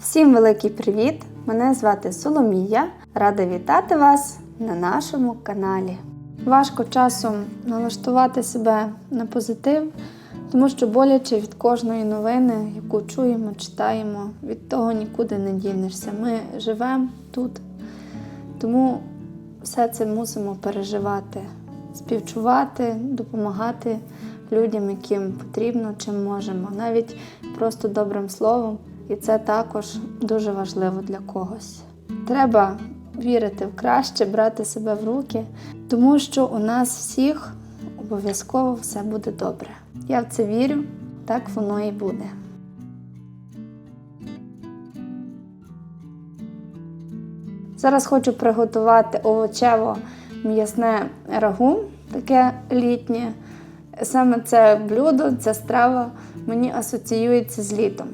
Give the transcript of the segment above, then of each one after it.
Всім великий привіт! Мене звати Соломія. Рада вітати вас на нашому каналі. Важко часом налаштувати себе на позитив, тому що боляче від кожної новини, яку чуємо, читаємо, від того нікуди не дінешся. Ми живемо тут, тому все це мусимо переживати, співчувати, допомагати людям, яким потрібно, чим можемо, навіть просто добрим словом. І це також дуже важливо для когось. Треба вірити в краще, брати себе в руки, тому що у нас всіх обов'язково все буде добре. Я в це вірю, так воно і буде. Зараз хочу приготувати овочево-м'ясне рагу, таке літнє. Саме це блюдо, ця страва мені асоціюється з літом.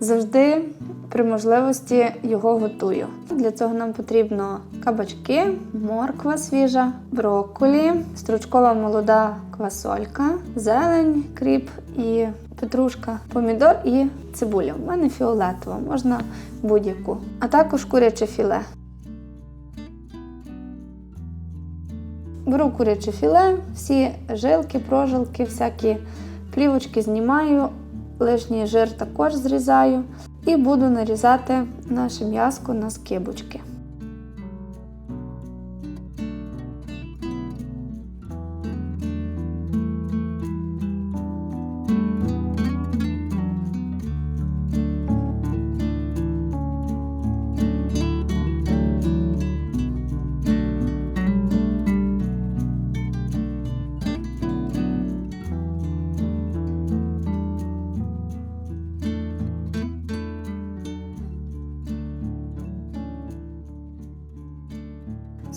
Завжди при можливості його готую. Для цього нам потрібно кабачки, морква свіжа, брокколі, стручкова молода квасолька, зелень, кріп і петрушка, помідор і цибуля. У мене фіолетова, можна будь-яку, а також куряче філе. Беру куряче філе, всі жилки, прожилки, всякі плівочки знімаю, лишній жир також зрізаю і буду нарізати наше м'яско на скибочки.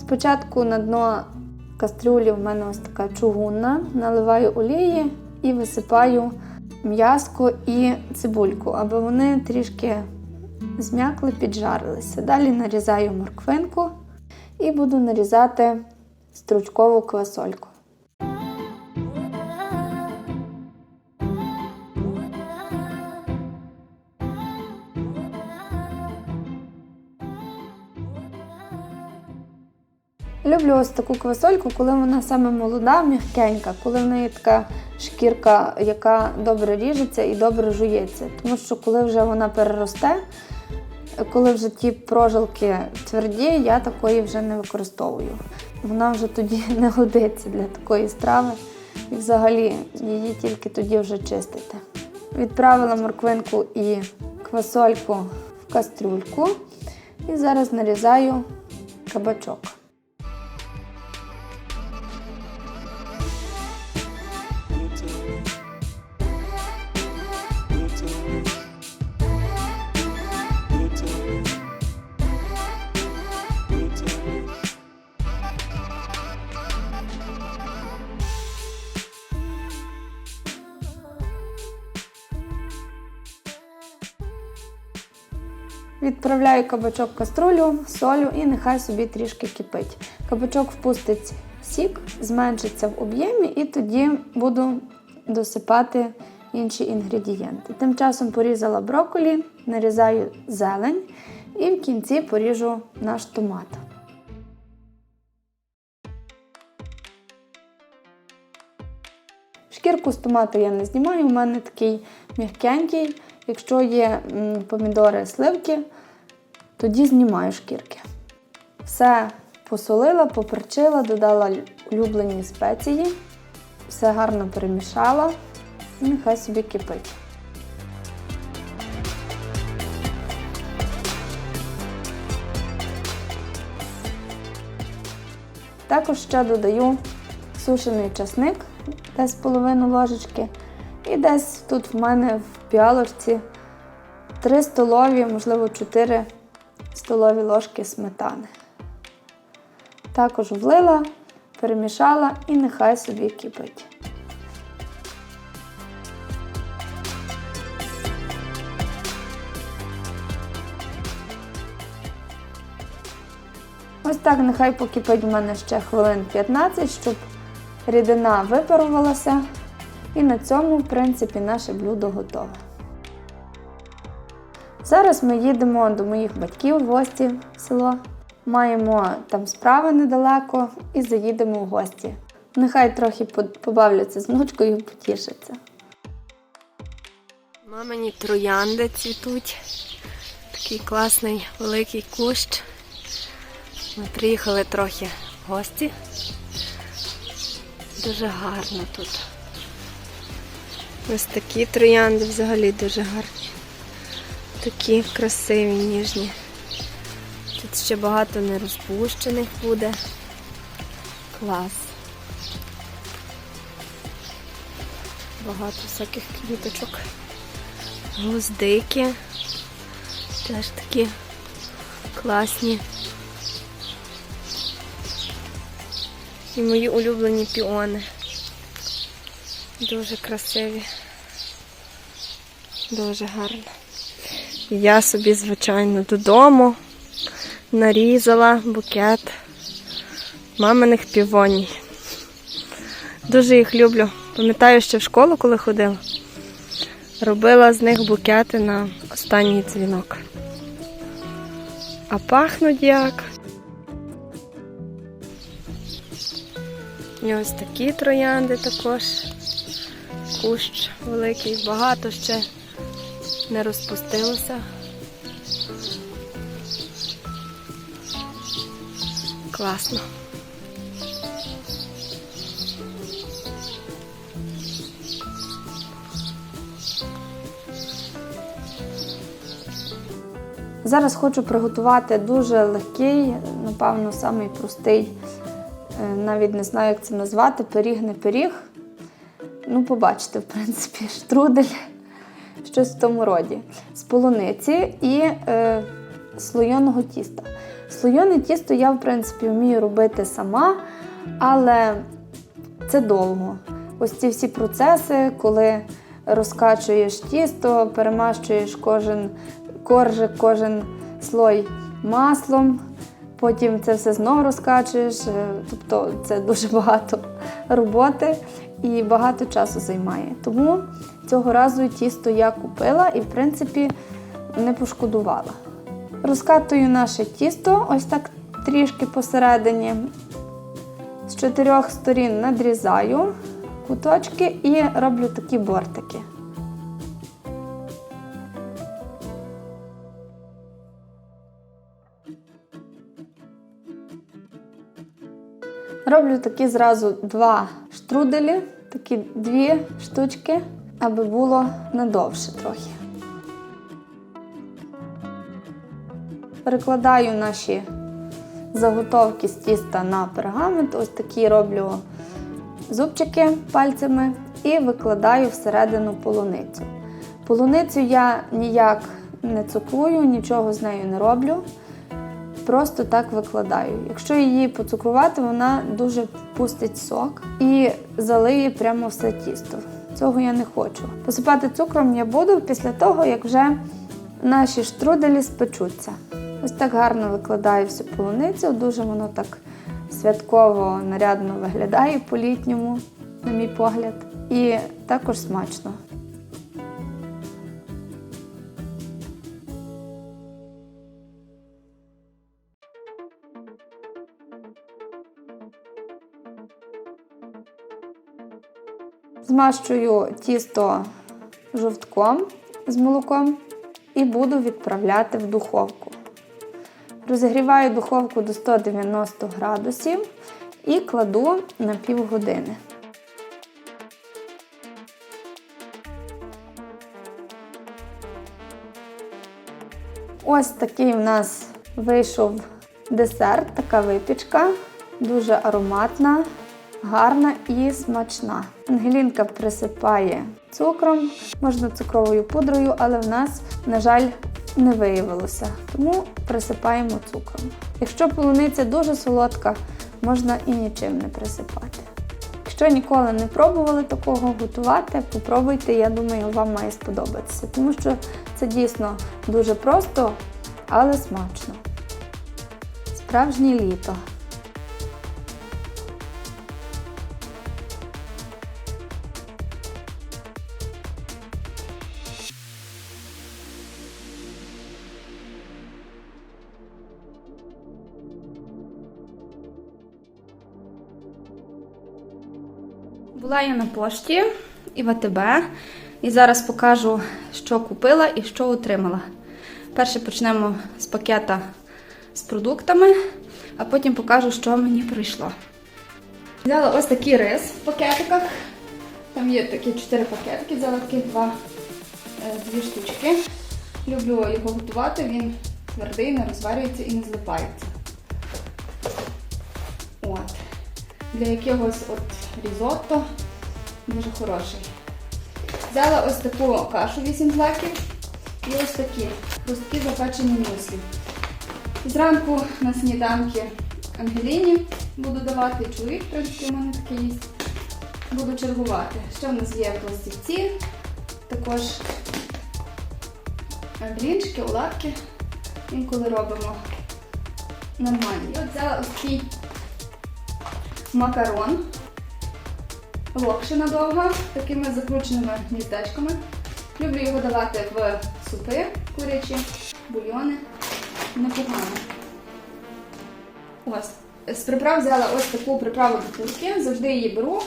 Спочатку на дно кастрюлі в мене ось така чугунна, наливаю олії і висипаю м'язко і цибульку, аби вони трішки зм'якли, піджарилися. Далі нарізаю морквинку і буду нарізати стручкову квасольку. Люблю ось таку квасольку, коли вона саме молода, м'якенька, коли в неї така шкірка, яка добре ріжеться і добре жується. Тому що коли вже вона переросте, коли вже ті прожилки тверді, я такої вже не використовую. Вона вже тоді не годиться для такої страви. І взагалі її тільки тоді вже чистити. Відправила морквинку і квасольку в кастрюльку. І зараз нарізаю кабачок. Відправляю кабачок в каструлю, солю і нехай собі трішки кипить. Кабачок впустить сік, зменшиться в об'ємі, і тоді буду досипати інші інгредієнти. Тим часом порізала брокколі, нарізаю зелень і в кінці поріжу наш томат. Шкірку з томату я не знімаю, у мене такий м'якенький. Якщо є помідори сливки, тоді знімаю шкірки. Все посолила, поперчила, додала улюблені спеції, все гарно перемішала і нехай собі кипить. Також ще додаю сушений часник, десь половину ложечки. І десь тут в мене в піалочці 3 столові, можливо, 4 столові ложки сметани. Також влила, перемішала і нехай собі кипить. Ось так нехай покипить в мене ще хвилин 15, щоб рідина випарувалася. І на цьому, в принципі, наше блюдо готове. Зараз ми їдемо до моїх батьків в гості в село. Маємо там справи недалеко і заїдемо в гості. Нехай трохи побавляться з внучкою і потішаться. Мамині троянди цвітуть. Такий класний великий кущ. Ми приїхали трохи в гості. Дуже гарно тут. Ось такі троянди взагалі дуже гарні. Такі красиві, ніжні. Тут ще багато нерозпущених буде. Клас. Багато всяких квіточок. Гвоздики. Теж такі класні. І мої улюблені піони. Дуже красиві. Дуже гарно. Я собі, звичайно, додому нарізала букет маминих півоній. Дуже їх люблю. Пам'ятаю, ще в школу, коли ходила. Робила з них букети на останній дзвінок. А пахнуть як. І ось такі троянди також. Кущ великий, багато ще не розпустилося. Класно. Зараз хочу приготувати дуже легкий, напевно, самий простий, е, навіть не знаю, як це назвати, пиріг не пиріг. Ну, побачите, в принципі, штрудель, щось в тому роді. З полуниці і е, слойоного тіста. Слойоне тісто я, в принципі, вмію робити сама, але це довго. Ось ці всі процеси, коли розкачуєш тісто, перемащуєш кожен коржик, кожен слой маслом, потім це все знову розкачуєш. е, Тобто це дуже багато роботи і багато часу займає. Тому цього разу тісто я купила і, в принципі, не пошкодувала. Розкатую наше тісто ось так трішки посередині. З чотирьох сторін надрізаю куточки і роблю такі бортики. Роблю такі зразу два штруделі, такі дві штучки, аби було надовше трохи. Перекладаю наші заготовки з тіста на пергамент. Ось такі роблю зубчики пальцями і викладаю всередину полуницю. Полуницю я ніяк не цукрую, нічого з нею не роблю. Просто так викладаю. Якщо її поцукрувати, вона дуже пустить сок і залиє прямо все тісто. Цього я не хочу. Посипати цукром я буду після того, як вже наші штруделі спечуться. Ось так гарно викладаю всю полуницю, дуже воно так святково нарядно виглядає по-літньому, на мій погляд. І також смачно. Змащую тісто жовтком з молоком і буду відправляти в духовку. Розігріваю духовку до 190 градусів і кладу на півгодини. Ось такий в нас вийшов десерт, така випічка, дуже ароматна, гарна і смачна. Ангелінка присипає цукром, можна цукровою пудрою, але в нас, на жаль, не виявилося, тому присипаємо цукром. Якщо полуниця дуже солодка, можна і нічим не присипати. Якщо ніколи не пробували такого готувати, попробуйте, я думаю, вам має сподобатися, тому що це дійсно дуже просто, але смачно. Справжнє літо. Була я на пошті і в АТБ, і зараз покажу, що купила і що отримала. Перше почнемо з пакета з продуктами, а потім покажу, що мені прийшло. Взяла ось такий рис в пакетиках. Там є такі чотири пакетики, взяла таких два, е, дві штучки. Люблю його готувати, він твердий, не розварюється і не злипається. От. Для якогось от різотто дуже хороший. Взяла ось таку кашу 8 злаків і ось такі хрусткі запечені мюслі. Зранку на сніданки Ангеліні буду давати, чоловік, в принципі, у мене такий їсть. Буду чергувати. Ще в нас є пластівці, також блінчики, оладки. Інколи робимо нормальні. От взяла ось такий макарон. Локшина довга, такими закрученими гніздечками. Люблю його давати в супи курячі, бульйони. Непогано. Ось. З приправ взяла ось таку приправу до курки, завжди її беру.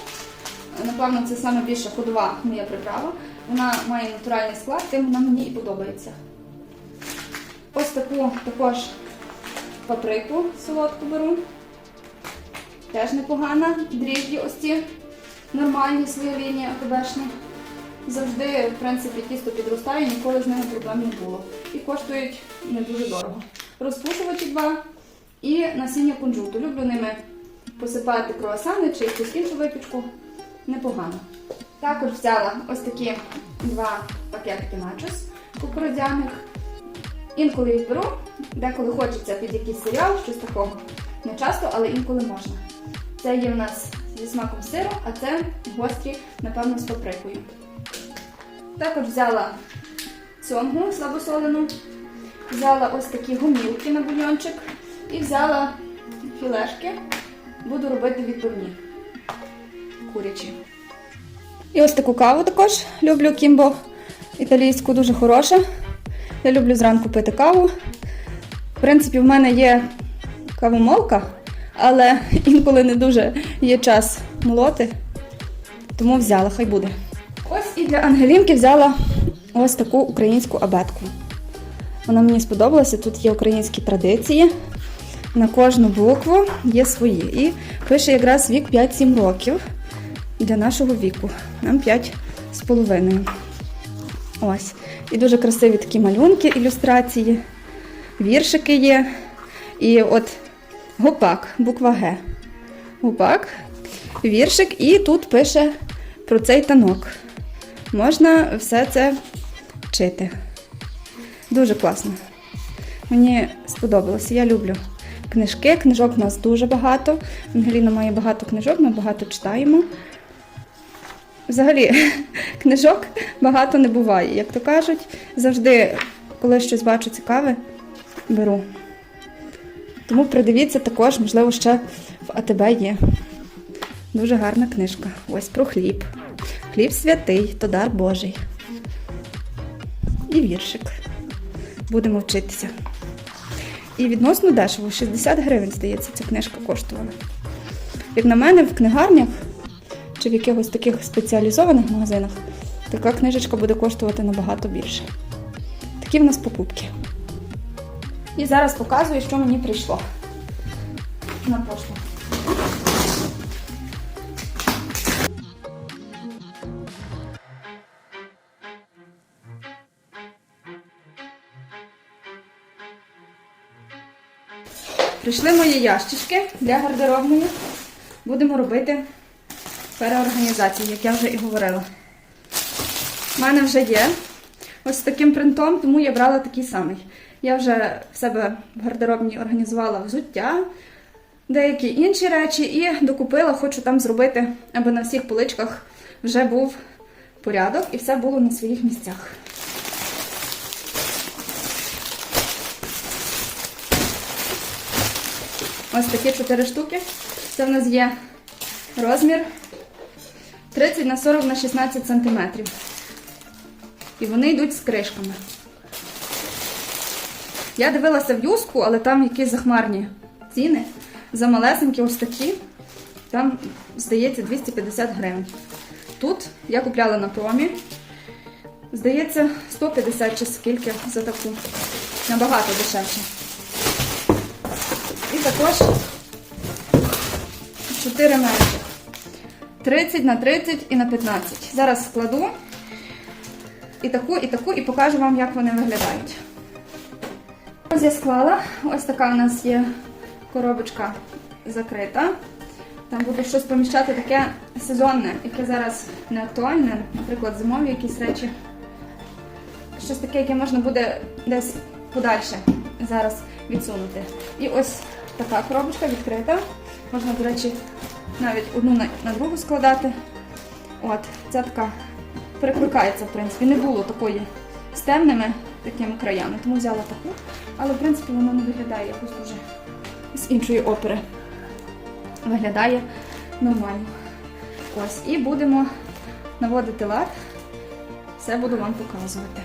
Напевно, це саме більша ходова моя приправа. Вона має натуральний склад, тим вона мені і подобається. Ось таку також паприку солодку беру. Теж непогана. Дріжджі ось ці нормальні свої лінії АКБшні. Завжди, в принципі, тісто підростає, ніколи з ними проблем не було. І коштують не дуже дорого. Розпушувачі два і насіння кунжуту. Люблю ними посипати круасани чи якусь іншу випічку. Непогано. Також взяла ось такі два пакетики начос кукурудзяних. Інколи їх беру, деколи хочеться під якийсь серіал, щось такого. Не часто, але інколи можна. Це є в нас зі смаком сиру, а це гострі, напевно, з паприкою. Також взяла цьому слабосолену, взяла ось такі гумілки на бульйончик і взяла філешки. Буду робити відбивні курячі. І ось таку каву також люблю кімбо італійську, дуже хороша. Я люблю зранку пити каву. В принципі, в мене є кавомолка, але інколи не дуже є час молоти, тому взяла, хай буде. Ось і для Ангелінки взяла ось таку українську абетку. Вона мені сподобалася, тут є українські традиції. На кожну букву є свої. І пише якраз вік 5-7 років для нашого віку. Нам 5 з половиною. Ось. І дуже красиві такі малюнки, ілюстрації, віршики є. І от гопак, буква Г. Гопак, віршик, і тут пише про цей танок. Можна все це вчити. Дуже класно. Мені сподобалося, я люблю книжки. Книжок у нас дуже багато. Ангеліна має багато книжок, ми багато читаємо. Взагалі, книжок багато не буває. Як то кажуть, завжди, коли щось бачу цікаве, беру. Тому придивіться також, можливо, ще в АТБ є. Дуже гарна книжка. Ось про хліб. Хліб святий, то дар Божий. І віршик. Будемо вчитися. І відносно дешево, 60 гривень, здається, ця книжка коштувала. Як на мене, в книгарнях чи в якихось таких спеціалізованих магазинах така книжечка буде коштувати набагато більше. Такі в нас покупки. І зараз показую, що мені прийшло на пошту. Прийшли мої ящички для гардеробної. Будемо робити переорганізацію, як я вже і говорила. У мене вже є ось таким принтом, тому я брала такий самий. Я вже в себе в гардеробній організувала взуття, деякі інші речі, і докупила, хочу там зробити, аби на всіх поличках вже був порядок і все було на своїх місцях. Ось такі 4 штуки. Це в нас є розмір 30 на 40 на 16 сантиметрів. І вони йдуть з кришками. Я дивилася в юску, але там якісь захмарні ціни. За малесенькі ось такі. Там, здається, 250 гривень. Тут я купляла на промі. Здається, 150 чи скільки за таку. Набагато дешевше. І також 4 метри. 30 на 30 і на 15. Зараз складу і таку, і таку, і покажу вам, як вони виглядають. Ось я склала. Ось така у нас є коробочка закрита. Там буду щось поміщати таке сезонне, яке зараз не актуальне, наприклад, зимові якісь речі. Щось таке, яке можна буде десь подальше зараз відсунути. І ось така коробочка відкрита. Можна, до речі, навіть одну на другу складати. От, ця така перекликається, в принципі. Не було такої з темними такими краями, тому взяла таку. Але, в принципі, воно не виглядає якось дуже з іншої опери. Виглядає нормально. Ось, і будемо наводити лад. Все буду вам показувати.